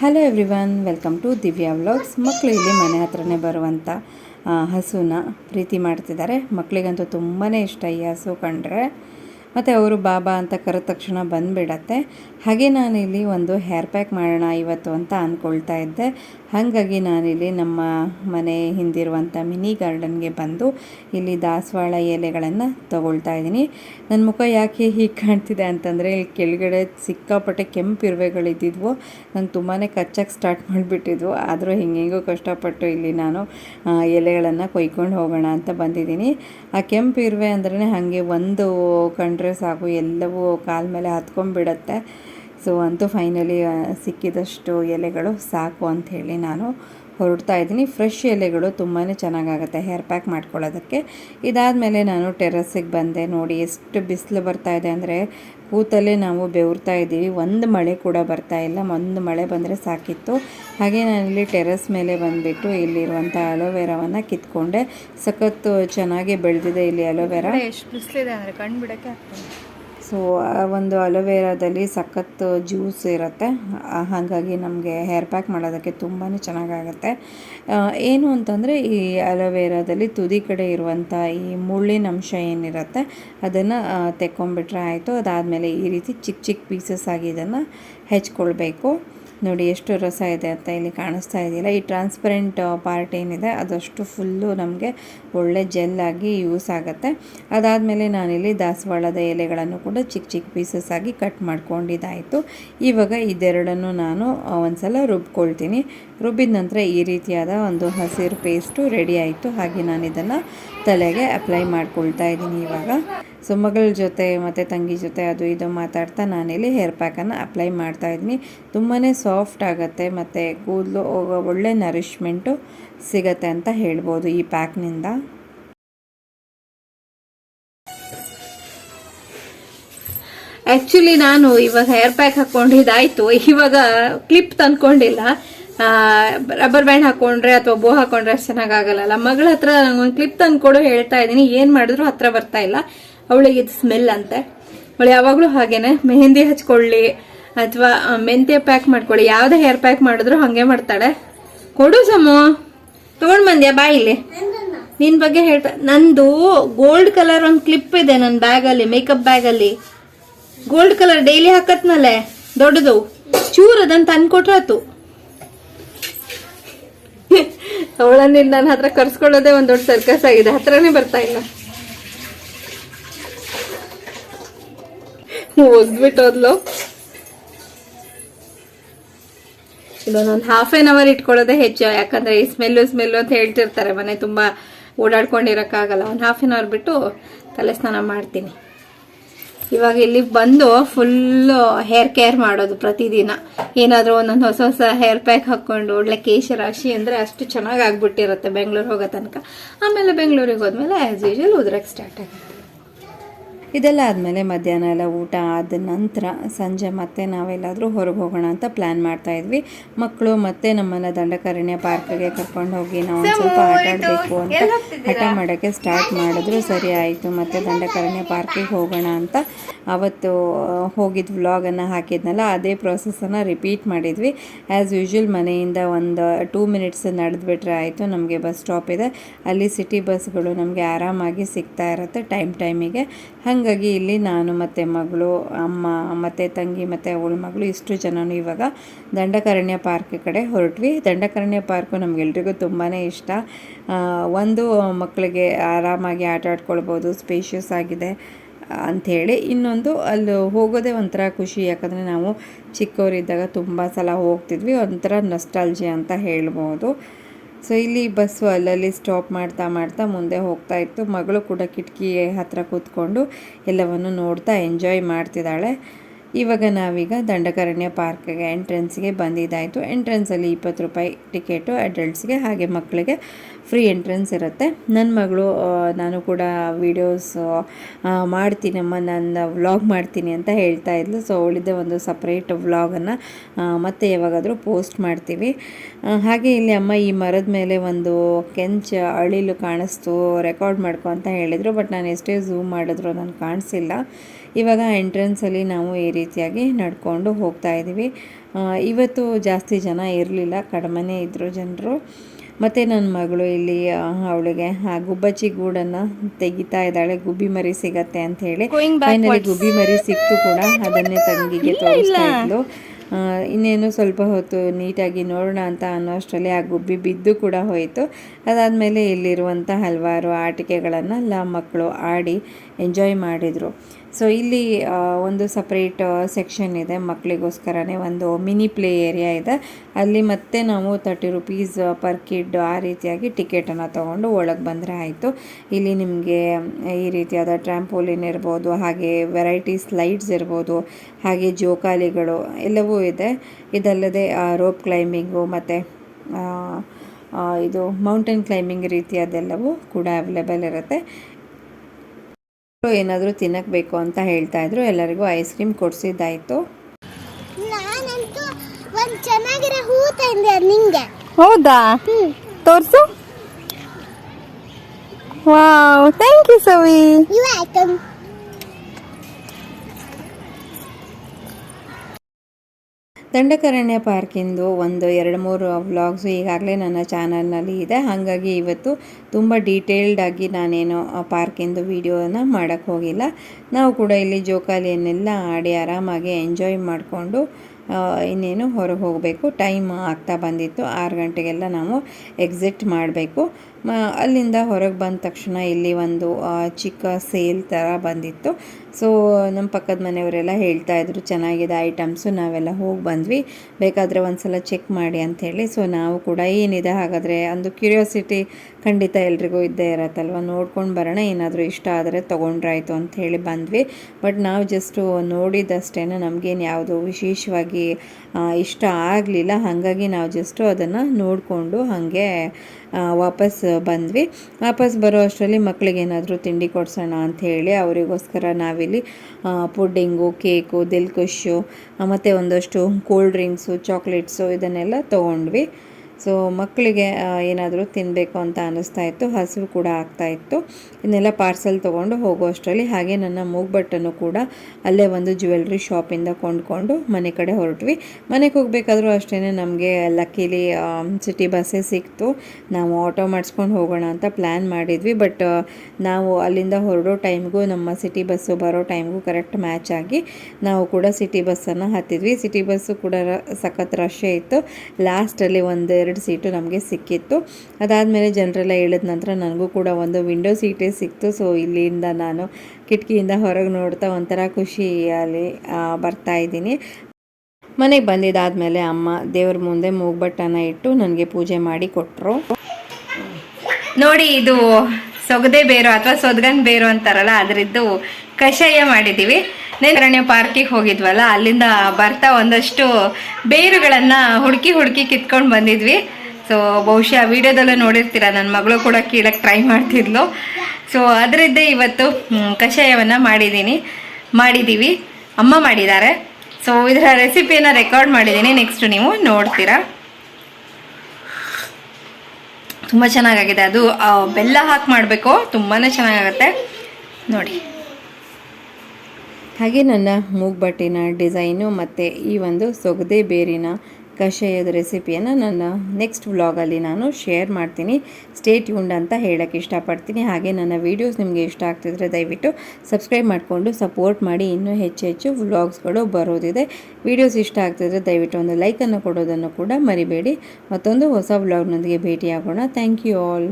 Hello everyone welcome to Divya vlogs ಮಕ್ಕಳು ಇಲ್ಲಿ ಮನೆ ಹತ್ರನೇ ಬರುವಂಥ ಹಸುನ ಪ್ರೀತಿ ಮಾಡ್ತಿದ್ದಾರೆ. ಮಕ್ಕಳಿಗಂತೂ ತುಂಬಾ ಇಷ್ಟ ಈ ಹಸು ಕಂಡ್ರೆ. ಮತ್ತು ಅವರು ಬಾಬಾ ಅಂತ ಕರೆದ ತಕ್ಷಣ ಬಂದುಬಿಡತ್ತೆ. ಹಾಗೆ ನಾನಿಲ್ಲಿ ಒಂದು ಹೇರ್ ಪ್ಯಾಕ್ ಮಾಡೋಣ ಇವತ್ತು ಅಂತ ಅಂದ್ಕೊಳ್ತಾ ಇದ್ದೆ. ಹಾಗಾಗಿ ನಾನಿಲ್ಲಿ ನಮ್ಮ ಮನೆ ಹಿಂದಿರುವಂಥ ಮಿನಿ ಗಾರ್ಡನ್ಗೆ ಬಂದು ಇಲ್ಲಿ ದಾಸವಾಳ ಎಲೆಗಳನ್ನು ತಗೊಳ್ತಾ ಇದ್ದೀನಿ. ನನ್ನ ಮುಖ ಯಾಕೆ ಹೀಗೆ ಕಾಣ್ತಿದೆ ಅಂತಂದರೆ ಇಲ್ಲಿ ಕೆಳಗಡೆ ಸಿಕ್ಕಾಪಟ್ಟೆ ಕೆಂಪು ಇರುವೆಗಳಿದ್ದಿದ್ವು. ನಂಗೆ ತುಂಬಾ ಕಚ್ಚಕ್ಕೆ ಸ್ಟಾರ್ಟ್ ಮಾಡಿಬಿಟ್ಟಿದ್ವು. ಆದರೂ ಹೆಂಗೆಂಗೋ ಕಷ್ಟಪಟ್ಟು ಇಲ್ಲಿ ನಾನು ಎಲೆಗಳನ್ನು ಕೊಯ್ಕೊಂಡು ಹೋಗೋಣ ಅಂತ ಬಂದಿದ್ದೀನಿ. ಆ ಕೆಂಪು ಇರುವೆ ಅಂದ್ರೆ ಹಾಗೆ ಒಂದು ಕಂಡ್ರೆ ಸಾಕು, ಎಲ್ಲವೂ ಕಾಲ ಮೇಲೆ ಹತ್ಕೊಂಡ್ಬಿಡತ್ತೆ. ಸೊ ಅಂತೂ ಫೈನಲಿ ಸಿಕ್ಕಿದಷ್ಟು ಎಲೆಗಳು ಸಾಕು ಅಂತ ಹೇಳಿ ನಾನು ಹೊರಡ್ತಾ ಇದ್ದೀನಿ. ಫ್ರೆಶ್ ಎಲೆಗಳು ತುಂಬಾ ಚೆನ್ನಾಗಾಗುತ್ತೆ ಹೇರ್ ಪ್ಯಾಕ್ ಮಾಡ್ಕೊಳ್ಳೋದಕ್ಕೆ. ಇದಾದಮೇಲೆ ನಾನು ಟೆರಸ್ಸಿಗೆ ಬಂದೆ, ನೋಡಿ ಎಷ್ಟು ಬಿಸಿಲು ಬರ್ತಾ ಇದೆ ಅಂದರೆ ಕೂತಲ್ಲೇ ನಾವು ಬೆವರ್ತಾ ಇದ್ದೀವಿ. ಒಂದು ಮಳೆ ಕೂಡ ಬರ್ತಾ ಇಲ್ಲ, ಒಂದು ಮಳೆ ಬಂದರೆ ಸಾಕಿತ್ತು. ಹಾಗೆ ನಾನಿಲ್ಲಿ ಟೆರಸ್ ಮೇಲೆ ಬಂದುಬಿಟ್ಟು ಇಲ್ಲಿರುವಂಥ ಅಲೋವೆರಾವನ್ನು ಕಿತ್ಕೊಂಡೆ. ಸಖತ್ತು ಚೆನ್ನಾಗಿ ಬೆಳೆದಿದೆ ಇಲ್ಲಿ ಅಲೋವೆರಾ. ಎಷ್ಟು ಬಿಸಿಲಿದೆ ಅಂದರೆ ಕಣ್ಣು ಬಿಡೋಕ್ಕೆ ಆಗ್ತದೆ ಸೊ ಒಂದು ಅಲೋವೆರಾದಲ್ಲಿ ಸಖತ್ತು ಜ್ಯೂಸ್ ಇರುತ್ತೆ. ಹಾಗಾಗಿ ನಮಗೆ ಹೇರ್ ಪ್ಯಾಕ್ ಮಾಡೋದಕ್ಕೆ ತುಂಬಾ ಚೆನ್ನಾಗಾಗುತ್ತೆ. ಏನು ಅಂತಂದರೆ ಈ ಅಲೋವೆರಾದಲ್ಲಿ ತುದಿ ಕಡೆ ಇರುವಂಥ ಈ ಮುಳ್ಳಿನ ಅಂಶ ಏನಿರುತ್ತೆ, ಅದನ್ನು ತೆಕ್ಕೊಂಬಿಟ್ರೆ ಆಯಿತು. ಅದಾದಮೇಲೆ ಈ ರೀತಿ ಚಿಕ್ಕ ಚಿಕ್ಕ ಪೀಸಸ್ ಆಗಿ ಇದನ್ನು ಹೆಚ್ಕೊಳ್ಬೇಕು. ನೋಡಿ ಎಷ್ಟು ರಸ ಇದೆ ಅಂತ ಇಲ್ಲಿ ಕಾಣಿಸ್ತಾ ಇದೆಯಲ್ಲ. ಈ ಟ್ರಾನ್ಸ್ಪರೆಂಟ್ ಪಾರ್ಟ್ ಏನಿದೆ, ಅದಷ್ಟು ಫುಲ್ಲು ನಮಗೆ ಒಳ್ಳೆ ಜೆಲ್ ಆಗಿ ಯೂಸ್ ಆಗುತ್ತೆ. ಅದಾದಮೇಲೆ ನಾನಿಲ್ಲಿ ದಾಸವಾಳದ ಎಲೆಗಳನ್ನು ಕೂಡ ಚಿಕ್ಕ ಚಿಕ್ಕ ಪೀಸಸ್ ಆಗಿ ಕಟ್ ಮಾಡ್ಕೊಂಡಿದ್ದಾಯಿತು. ಇವಾಗ ಇದೆರಡನ್ನು ನಾನು ಒಂದು ಸಲ ರುಬ್ಕೊಳ್ತೀನಿ. ರುಬ್ಬಿದ ನಂತರ ಈ ರೀತಿಯಾದ ಒಂದು ಹಸಿರು ಪೇಸ್ಟು ರೆಡಿ ಆಯಿತು. ಹಾಗೆ ನಾನು ಇದನ್ನು ತಲೆಗೆ ಅಪ್ಲೈ ಮಾಡ್ಕೊಳ್ತಾ ಇದ್ದೀನಿ ಇವಾಗ. ಸೊ, ಮಗಳ ಜೊತೆ ಮತ್ತು ತಂಗಿ ಜೊತೆ ಅದು ಇದು ಮಾತಾಡ್ತಾ ನಾನಿಲ್ಲಿ ಹೇರ್ ಪ್ಯಾಕನ್ನು ಅಪ್ಲೈ ಮಾಡ್ತಾ ಇದ್ದೀನಿ. ತುಂಬಾ ಸಾಫ್ಟ್ ಆಗುತ್ತೆ ಮತ್ತು ಕೂದಲು ಒಳ್ಳೆ ನರಿಶ್ಮೆಂಟು ಸಿಗತ್ತೆ ಅಂತ ಹೇಳ್ಬೋದು ಈ ಪ್ಯಾಕ್ನಿಂದ. ಆ್ಯಕ್ಚುಲಿ ನಾನು ಇವಾಗ ಹೇರ್ ಪ್ಯಾಕ್ ಹಾಕ್ಕೊಂಡಿದ್ದಾಯಿತು. ಇವಾಗ ಕ್ಲಿಪ್ ತಂದ್ಕೊಂಡಿಲ್ಲ. ರಬ್ಬರ್ ಬ್ಯಾಂಡ್ ಹಾಕೊಂಡ್ರೆ ಅಥವಾ ಬೋ ಹಾಕೊಂಡ್ರೆ ಅಷ್ಟು ಚೆನ್ನಾಗಾಗಲ್ಲ ಮಗಳ ಹತ್ರ ನಂಗೊಂದು ಕ್ಲಿಪ್ ತಂದ್ಕೊಡು ಹೇಳ್ತಾ ಇದ್ದೀನಿ. ಏನು ಮಾಡಿದ್ರು ಹತ್ರ ಬರ್ತಾ ಇಲ್ಲ. ಅವಳಿಗೆ ಇದು ಸ್ಮೆಲ್ ಅಂತೆ. ಅವಳು ಯಾವಾಗಲೂ ಹಾಗೇನೆ. ಮೆಹಂದಿ ಹಚ್ಕೊಳ್ಳಿ ಅಥವಾ ಮೆಂತ್ಯ ಪ್ಯಾಕ್ ಮಾಡ್ಕೊಳ್ಳಿ. ಯಾವುದೇ ಹೇರ್ ಪ್ಯಾಕ್ ಮಾಡಿದ್ರು ಹಾಗೆ ಮಾಡ್ತಾಳೆ. ಕೊಡು ಸಮು. ತಗೊಂಡ್ ಬಂದ್ಯಾ? ಬಾ ಇಲ್ಲಿ. ನಿನ್ ಬಗ್ಗೆ ಹೇಳ್ತಾ, ನಂದು ಗೋಲ್ಡ್ ಕಲರ್ ಒಂದು ಕ್ಲಿಪ್ ಇದೆ ನನ್ನ ಬ್ಯಾಗಲ್ಲಿ ಮೇಕಪ್ ಬ್ಯಾಗಲ್ಲಿ ಗೋಲ್ಡ್ ಕಲರ್ ಡೈಲಿ ಹಾಕತ್ನಲ್ಲೇ? ದೊಡ್ಡದು. ಚೂರು ಅದನ್ನು ತಂದು ತಂದ್ಕೊಟ್ರಾತು ಅವಳನ್ನ ನನ್ನ ಹತ್ರ ಕರ್ಸ್ಕೊಳ್ಳೋದೇ ಒಂದ್ ದೊಡ್ಡ ಸರ್ಕಸ್ ಆಗಿದೆ. ಹತ್ರನೇ ಬರ್ತಾ ಇಲ್ಲ. ಒಗ್ಬಿಟ್ಟೋದ್ಲು ಇದೊಂದೊಂದು ಹಾಫ್ ಆನ್ ಅವರ್ ಇಟ್ಕೊಳ್ಳೋದೇ ಹೆಚ್ಚು, ಯಾಕಂದ್ರೆ ಈ ಸ್ಮೆಲ್ಲು ಸ್ಮೆಲ್ಲು ಅಂತ ಹೇಳ್ತಿರ್ತಾರೆ. ಮನೆ ತುಂಬಾ ಓಡಾಡ್ಕೊಂಡಿರಕ್ಕಾಗಲ್ಲ. ಒಂದು ಹಾಫ್ ಆನ್ ಅವರ್ ಬಿಟ್ಟು ತಲೆ ಸ್ನಾನ ಮಾಡ್ತೀನಿ. ಇವಾಗ ಇಲ್ಲಿ ಬಂದು ಫುಲ್ಲು ಹೇರ್ ಕೇರ್ ಮಾಡೋದು ಪ್ರತಿದಿನ. ಏನಾದರೂ ಒಂದೊಂದು ಹೊಸ ಹೊಸ ಹೇರ್ ಪ್ಯಾಕ್ ಹಾಕ್ಕೊಂಡು, ಒಳ್ಳೆ ಕೇಶ ರಾಶಿ ಅಂದರೆ ಅಷ್ಟು ಚೆನ್ನಾಗಿ ಆಗ್ಬಿಟ್ಟಿರುತ್ತೆ ಬೆಂಗಳೂರು ಹೋಗೋ ತನಕ. ಆಮೇಲೆ ಬೆಂಗಳೂರಿಗೆ ಹೋದ್ಮೇಲೆ ಆ್ಯಸ್ ಯೂಶುವಲ್ ಉದ್ರಕ್ಕೆ ಸ್ಟಾರ್ಟ್ ಆಗುತ್ತೆ. ಇದೆಲ್ಲ ಆದಮೇಲೆ ಮಧ್ಯಾಹ್ನ ಎಲ್ಲ ಊಟ ಆದ ನಂತರ ಸಂಜೆ ಮತ್ತೆ ನಾವೆಲ್ಲಾದರೂ ಹೊರಗೆ ಹೋಗೋಣ ಅಂತ ಪ್ಲ್ಯಾನ್ ಮಾಡ್ತಾ ಇದ್ವಿ. ಮಕ್ಕಳು ಮತ್ತೆ ನಮ್ಮನ್ನ ದಂಡಕಾರಣ್ಯ ಪಾರ್ಕ್ಗೆ ಕರ್ಕೊಂಡು ಹೋಗಿ ನಾವು ಒಂದು ಸ್ವಲ್ಪ ಆಟ ಆಡಬೇಕು ಅಂತ ಹಠ ಮಾಡೋಕ್ಕೆ ಸ್ಟಾರ್ಟ್ ಮಾಡಿದ್ರು. ಸರಿ ಆಯಿತು. ಮತ್ತೆ ದಂಡಕಾರಣ್ಯ ಪಾರ್ಕಿಗೆ ಹೋಗೋಣ ಅಂತ ಅವತ್ತು ಹೋಗಿದ್ದು ವ್ಲಾಗನ್ನು ಹಾಕಿದ್ನಲ್ಲ ಅದೇ ಪ್ರಾಸೆಸನ್ನು ರಿಪೀಟ್ ಮಾಡಿದ್ವಿ. ಆ್ಯಸ್ ಯೂಶ್ವಲ್ ಮನೆಯಿಂದ ಒಂದು ಟೂ ಮಿನಿಟ್ಸ್ ನಡೆದ್ಬಿಟ್ರೆ ಆಯಿತು. ನಮಗೆ ಬಸ್ ಸ್ಟಾಪ್ ಇದೆ. ಅಲ್ಲಿ ಸಿಟಿ ಬಸ್ಗಳು ನಮಗೆ ಆರಾಮಾಗಿ ಸಿಗ್ತಾ ಇರುತ್ತೆ ಟೈಮ್ ಟೈಮಿಗೆ ಹಾಗಾಗಿ ಇಲ್ಲಿ ನಾನು ಮತ್ತು ಮಗಳು, ಅಮ್ಮ, ಮತ್ತು ತಂಗಿ, ಮತ್ತು ಅವಳ ಮಗಳು ಇಷ್ಟು ಜನನು ಇವಾಗ ದಂಡಕಾರಣ್ಯ ಪಾರ್ಕ್ ಕಡೆ ಹೊರಟ್ವಿ. ದಂಡಕಾರಣ್ಯ ಪಾರ್ಕು ನಮಗೆಲ್ರಿಗೂ ತುಂಬಾ ಇಷ್ಟ. ಒಂದು ಮಕ್ಕಳಿಗೆ ಆರಾಮಾಗಿ ಆಟ ಆಡ್ಕೊಳ್ಬೋದು ಸ್ಪೇಷಿಯಸ್ ಆಗಿದೆ ಅಂಥೇಳಿ. ಇನ್ನೊಂದು ಅಲ್ಲಿ ಹೋಗೋದೇ ಒಂಥರ ಖುಷಿ, ಯಾಕಂದರೆ ನಾವು ಚಿಕ್ಕವರಿದ್ದಾಗ ತುಂಬ ಸಲ ಹೋಗ್ತಿದ್ವಿ. ಒಂಥರ ನಸ್ಟಾಲ್ಜಿ ಅಂತ ಹೇಳ್ಬೋದು. ಸೊ ಇಲ್ಲಿ ಬಸ್ಸು ಅಲ್ಲಲ್ಲಿ ಸ್ಟಾಪ್ ಮಾಡ್ತಾ ಮಾಡ್ತಾ ಮುಂದೆ ಹೋಗ್ತಾ ಇತ್ತು. ಮಗಳು ಕೂಡ ಕಿಟಕಿ ಹತ್ರ ಕೂತ್ಕೊಂಡು ಎಲ್ಲವನ್ನು ನೋಡ್ತಾ ಎಂಜಾಯ್ ಮಾಡ್ತಿದ್ದಾಳೆ. ಇವಾಗ ನಾವೀಗ ದಂಡಕಾರಣ್ಯ ಪಾರ್ಕ್ಗೆ ಎಂಟ್ರೆನ್ಸ್ಗೆ ಬಂದಿದ್ದಾಯಿತು. ಎಂಟ್ರೆನ್ಸಲ್ಲಿ ಇಪ್ಪತ್ತು ರೂಪಾಯಿ ಟಿಕೆಟು ಅಡಲ್ಟ್ಸ್ಗೆ ಹಾಗೆ ಮಕ್ಕಳಿಗೆ ಫ್ರೀ ಎಂಟ್ರೆನ್ಸ್ ಇರುತ್ತೆ. ನನ್ನ ಮಗಳು ನಾನು ಕೂಡ ವೀಡಿಯೋಸ್ ಮಾಡ್ತೀನಮ್ಮ ನಾನು ವ್ಲಾಗ್ ಮಾಡ್ತೀನಿ ಅಂತ ಹೇಳ್ತಾ ಇದ್ಲು. ಸೊ ಅವಳಿದ್ದೆ ಒಂದು ಸಪ್ರೇಟ್ ವ್ಲಾಗನ್ನು ಮತ್ತೆ ಯಾವಾಗಾದರೂ ಪೋಸ್ಟ್ ಮಾಡ್ತೀವಿ. ಹಾಗೆ ಇಲ್ಲಿ ಅಮ್ಮ ಈ ಮರದ ಮೇಲೆ ಒಂದು ಕೆಂಚ ಅಳಿಲು ಕಾಣಿಸ್ತು. ರೆಕಾರ್ಡ್ ಮಾಡ್ಕೊ ಅಂತ ಹೇಳಿದರು, ಬಟ್ ನಾನು ಎಷ್ಟೇ ಝೂಮ್ ಮಾಡಿದ್ರು ನಾನು ಕಾಣಿಸಿಲ್ಲ. ಇವಾಗ ಎಂಟ್ರೆನ್ಸಲ್ಲಿ ನಾವು ಈ ರೀತಿಯಾಗಿ ನಡ್ಕೊಂಡು ಹೋಗ್ತಾ ಇದ್ದೀವಿ. ಇವತ್ತು ಜಾಸ್ತಿ ಜನ ಇರಲಿಲ್ಲ ಕಡಿಮೆನೇ ಇದ್ದರು ಜನರು. ಮತ್ತು ನನ್ನ ಮಗಳು ಇಲ್ಲಿ ಅವಳಿಗೆ ಆ ಗುಬ್ಬಚ್ಚಿ ಗೂಡನ್ನು ತೆಗಿತಾ ಇದ್ದಾಳೆ ಗುಬ್ಬಿ ಮರಿ ಸಿಗತ್ತೆ ಅಂತ ಹೇಳಿ. ಫೈನಲಿ ಗುಬ್ಬಿ ಮರಿ ಸಿಕ್ತು ಕೂಡ ಅದನ್ನೇ ತಂಗಿಗೆ ತೋರಿಸ್ತಾ ಇದ್ಲು. ಇನ್ನೇನು ಸ್ವಲ್ಪ ಹೊತ್ತು ನೀಟಾಗಿ ನೋಡೋಣ ಅಂತ ಅನ್ನೋ ಅಷ್ಟರಲ್ಲಿ ಆ ಗುಬ್ಬಿ ಬಿದ್ದು ಕೂಡ ಹೋಯಿತು. ಅದಾದಮೇಲೆ ಇಲ್ಲಿರುವಂಥ ಹಲವಾರು ಆಟಿಕೆಗಳನ್ನೆಲ್ಲ ಮಕ್ಕಳು ಆಡಿ ಎಂಜಾಯ್ ಮಾಡಿದರು. ಸೊ ಇಲ್ಲಿ ಒಂದು ಸಪ್ರೇಟ್ ಸೆಕ್ಷನ್ ಇದೆ ಮಕ್ಕಳಿಗೋಸ್ಕರನೇ ಒಂದು ಮಿನಿ ಪ್ಲೇ ಏರಿಯಾ ಇದೆ. ಅಲ್ಲಿ ಮತ್ತೆ ನಾವು ತರ್ಟಿ ರುಪೀಸ್ ಪರ್ ಕಿಡ್ ಆ ರೀತಿಯಾಗಿ ಟಿಕೆಟನ್ನು ತೊಗೊಂಡು ಒಳಗೆ ಬಂದರೆ ಆಯಿತು. ಇಲ್ಲಿ ನಿಮಗೆ ಈ ರೀತಿಯಾದ ಟ್ರ್ಯಾಂಪೋಲಿನ್ ಇರ್ಬೋದು, ಹಾಗೆ ವೆರೈಟಿ ಸ್ಲೈಡ್ಸ್ ಇರ್ಬೋದು, ಹಾಗೆ ಜೋಕಾಲಿಗಳು ಎಲ್ಲವೂ ಇದೆ. ಇದಲ್ಲದೆ ರೋಪ್ ಕ್ಲೈಂಬಿಂಗು ಮತ್ತು ಇದು ಮೌಂಟೇನ್ ಕ್ಲೈಂಬಿಂಗ್ ರೀತಿಯಾದೆಲ್ಲವೂ ಕೂಡ ಅವೈಲೇಬಲ್ ಇರುತ್ತೆ. ಏನಾದರೂ ತಿನ್ನಕ್ಕೆ ಬೇಕು ಅಂತ ಹೇಳ್ತಾ ಇದ್ರು ಎಲ್ಲರಿಗೂ ಐಸ್ ಕ್ರೀಮ್ ಕೊಡಿಸಿದ್ದಾಯಿತು. ನಾನಂತೂ ಒಂದು ಚೆನ್ನಾಗಿರೋ ಹೂ ತಂದೆ ನಿಂಗೆ. ಹೌದಾ? ತೋರಿಸು. Wow thank you Savi you ಆಯ್ತು ದಂಡಕರಣ್ಯ ಪಾರ್ಕಿಂದು ಒಂದು, ಎರಡು, ಮೂರು ವ್ಲಾಗ್ಸ್ ಈಗಾಗಲೇ ನನ್ನ ಚಾನಲ್ನಲ್ಲಿ ಇದೆ. ಹಾಗಾಗಿ ಇವತ್ತು ತುಂಬ ಡೀಟೇಲ್ಡ್ ಆಗಿ ನಾನೇನು ಆ ಪಾರ್ಕಿಂದು ವಿಡಿಯೋನ ಮಾಡೋಕ್ಕೆ ಹೋಗಿಲ್ಲ. ನಾವು ಕೂಡ ಇಲ್ಲಿ ಜೋಕಾಲಿಯನ್ನೆಲ್ಲ ಆಡಿ ಆರಾಮಾಗಿ ಎಂಜಾಯ್ ಮಾಡಿಕೊಂಡು ಇನ್ನೇನು ಹೊರಗೆ ಹೋಗಬೇಕು. ಟೈಮ್ ಆಗ್ತಾ ಬಂದಿತ್ತು. ಆರು ಗಂಟೆಗೆಲ್ಲ ನಾವು ಎಕ್ಸಿಟ್ ಮಾಡಬೇಕು. ಅಲ್ಲಿಂದ ಹೊರಗೆ ಬಂದ ತಕ್ಷಣ ಇಲ್ಲಿ ಒಂದು ಚಿಕ್ಕ ಸೇಲ್ ಥರ ಬಂದಿತ್ತು. ಸೊ ನಮ್ಮ ಪಕ್ಕದ ಮನೆಯವರೆಲ್ಲ ಹೇಳ್ತಾ ಇದ್ರು, ಚೆನ್ನಾಗಿದೆ ಐಟಮ್ಸು ನಾವೆಲ್ಲ ಹೋಗಿ ಬಂದ್ವಿ. ಬೇಕಾದರೆ ಒಂದ್ಸಲ ಚೆಕ್ ಮಾಡಿ ಅಂಥೇಳಿ ಸೊ ನಾವು ಕೂಡ ಏನಿದೆ ಹಾಗಾದರೆ ಒಂದು ಕ್ಯೂರಿಯಾಸಿಟಿ ಖಂಡಿತ ಎಲ್ರಿಗೂ ಇದ್ದೇ ಇರತ್ತಲ್ವ? ನೋಡ್ಕೊಂಡು ಬರೋಣ. ಏನಾದರೂ ಇಷ್ಟ ಆದರೆ ತೊಗೊಂಡ್ರಾಯ್ತು ಅಂತ ಹೇಳಿ ಬಂದ್ವಿ. ಬಟ್ ನಾವು ಜಸ್ಟು ನೋಡಿದಷ್ಟೇ ನಮಗೇನು ಯಾವುದು ವಿಶೇಷವಾಗಿ ಇಷ್ಟ ಆಗಲಿಲ್ಲ. ಹಾಗಾಗಿ ನಾವು ಜಸ್ಟು ಅದನ್ನು ನೋಡಿಕೊಂಡು ಹಾಗೆ ವಾಪಸ್ ಬಂದ್ವಿ. ವಾಪಸ್ ಬರೋ ಅಷ್ಟರಲ್ಲಿ ಮಕ್ಕಳಿಗೆ ಏನಾದರೂ ತಿಂಡಿ ಕೊಡ್ಸೋಣ ಅಂತ ಹೇಳಿ ಅವರಿಗೋಸ್ಕರ ನಾವಿಲ್ಲಿ ಪುಡ್ಡಿಂಗು, ಕೇಕು ದಿಲ್ಕುಷು ಮತ್ತು ಒಂದಷ್ಟು ಕೋಲ್ಡ್ ಡ್ರಿಂಕ್ಸು ಚಾಕ್ಲೇಟ್ಸು ಇದನ್ನೆಲ್ಲ ತೊಗೊಂಡ್ವಿ. ಸೊ ಮಕ್ಕಳಿಗೆ ಏನಾದರೂ ತಿನ್ನಬೇಕು ಅಂತ ಅನ್ನಿಸ್ತಾ ಇತ್ತು, ಹಸಿವು ಕೂಡ ಆಗ್ತಾ ಇತ್ತು. ಇದನ್ನೆಲ್ಲ ಪಾರ್ಸೆಲ್ ತೊಗೊಂಡು ಹೋಗೋ ಅಷ್ಟರಲ್ಲಿ, ಹಾಗೆ ನನ್ನ ಮೂಗ್ಬಟ್ಟನ್ನು ಕೂಡ ಅಲ್ಲೇ ಒಂದು ಜ್ಯುವೆಲ್ರಿ ಶಾಪಿಂದ ಕೊಂಡ್ಕೊಂಡು ಮನೆ ಕಡೆ ಹೊರಟ್ವಿ. ಮನೆಗೆ ಹೋಗಬೇಕಾದ್ರೂ ಅಷ್ಟೇ ನಮಗೆ ಲಕ್ಕಿಲಿ ಸಿಟಿ ಬಸ್ಸೇ ಸಿಕ್ತು. ನಾವು ಆಟೋ ಮಾಡಿಸ್ಕೊಂಡು ಹೋಗೋಣ ಅಂತ ಪ್ಲ್ಯಾನ್ ಮಾಡಿದ್ವಿ ಬಟ್ ನಾವು ಅಲ್ಲಿಂದ ಹೊರಡೋ ಟೈಮ್ಗೂ ನಮ್ಮ ಸಿಟಿ ಬಸ್ಸು ಬರೋ ಟೈಮ್ಗೂ ಕರೆಕ್ಟ್ ಮ್ಯಾಚ್ ಆಗಿ ನಾವು ಕೂಡ ಸಿಟಿ ಬಸ್ಸನ್ನು ಹತ್ತಿದ್ವಿ. ಸಿಟಿ ಬಸ್ಸು ಕೂಡ ಸಖತ್ ರಶ್ಶೇ ಇತ್ತು. ಲಾಸ್ಟಲ್ಲಿ ಒಂದೆರಡು ಸೀಟು ನಮಗೆ ಸಿಕ್ಕಿತ್ತು. ಅದಾದಮೇಲೆ ಜನರೆಲ್ಲ ಹೇಳಿದ ನಂತರ ನನಗೂ ಕೂಡ ಒಂದು ವಿಂಡೋ ಸೀಟೇ ಸಿಕ್ತು. ಸೊ, ಇಲ್ಲಿಂದ ನಾನು ಕಿಟಕಿಯಿಂದ ಹೊರಗೆ ನೋಡ್ತಾ ಒಂಥರ ಖುಷಿಯಲ್ಲಿ ಬರ್ತಾ ಇದ್ದೀನಿ. ಮನೆಗೆ ಬಂದಿದ್ದಾದಮೇಲೆ ಅಮ್ಮ ದೇವ್ರ ಮುಂದೆ ಮೂಗ್ಬಟ್ಟನ ಇಟ್ಟು ನನಗೆ ಪೂಜೆ ಮಾಡಿ ಕೊಟ್ಟರು ನೋಡಿ, ಇದು ಸೊಗದೆ ಬೇರು ಅಥವಾ ಸೊದ್ಗನ್ ಬೇರು ಅಂತಾರಲ್ಲ, ಅದರದ್ದು ಕಷಾಯ ಮಾಡಿದ್ದೀವಿ. ನೇತ್ರಣ್ಯ ಪಾರ್ಕಿಗೆ ಹೋಗಿದ್ವಲ್ಲ, ಅಲ್ಲಿಂದ ಬರ್ತಾ ಒಂದಷ್ಟು ಬೇರುಗಳನ್ನ ಹುಡುಕಿ ಹುಡುಕಿ ಕಿತ್ಕೊಂಡು ಬಂದಿದ್ವಿ. ಸೊ ಬಹುಶಃ ವಿಡಿಯೋದಲ್ಲೂ ನೋಡಿರ್ತೀರ ನನ್ನ ಮಗಳು ಕೂಡ ಕೀಳಕ್ಕೆ ಟ್ರೈ ಮಾಡ್ತಿದ್ಲು. ಸೊ ಅದರಿಂದ ಇವತ್ತು ಕಷಾಯವನ್ನು ಮಾಡಿದ್ದೀನಿ ಮಾಡಿದ್ದೀವಿ ಅಮ್ಮ ಮಾಡಿದ್ದಾರೆ. ಸೊ ಇದರ ರೆಸಿಪಿಯನ್ನು ರೆಕಾರ್ಡ್ ಮಾಡಿದ್ದೀನಿ. ನೆಕ್ಸ್ಟ್ ನೀವು ನೋಡ್ತೀರಾ. ತುಂಬ ಚೆನ್ನಾಗಾಗಿದೆ. ಅದು ಬೆಲ್ಲ ಹಾಕಿ ಮಾಡಬೇಕು. ತುಂಬಾ ಚೆನ್ನಾಗಾಗತ್ತೆ. ನೋಡಿ. ಹಾಗೆ ನನ್ನ ಮೂಗ್ಬಟ್ಟಿನ ಡಿಸೈನು ಮತ್ತು ಈ ಒಂದು ಸೊಗದೆ ಬೇರಿನ ಕಷಾಯದ ರೆಸಿಪಿಯನ್ನು ನನ್ನ ನೆಕ್ಸ್ಟ್ ವ್ಲಾಗಲ್ಲಿ ನಾನು ಶೇರ್ ಮಾಡ್ತೀನಿ. ಸ್ಟೇಟ್ ಯೂಂಡ್ ಅಂತ ಹೇಳೋಕ್ಕೆ ಇಷ್ಟಪಡ್ತೀನಿ. ಹಾಗೆ ನನ್ನ ವೀಡಿಯೋಸ್ ನಿಮಗೆ ಇಷ್ಟ ಆಗ್ತಿದ್ರೆ ದಯವಿಟ್ಟು ಸಬ್ಸ್ಕ್ರೈಬ್ ಮಾಡಿಕೊಂಡು ಸಪೋರ್ಟ್ ಮಾಡಿ. ಇನ್ನೂ ಹೆಚ್ಚು ಹೆಚ್ಚು ವ್ಲಾಗ್ಸ್ಗಳು ಬರೋದಿದೆ. ವೀಡಿಯೋಸ್ ಇಷ್ಟ ಆಗ್ತಿದ್ರೆ ದಯವಿಟ್ಟು ಒಂದು ಲೈಕನ್ನು ಕೊಡೋದನ್ನು ಕೂಡ ಮರಿಬೇಡಿ. ಮತ್ತೊಂದು ಹೊಸ ವ್ಲಾಗ್ನೊಂದಿಗೆ ಭೇಟಿಯಾಗೋಣ. Thank you all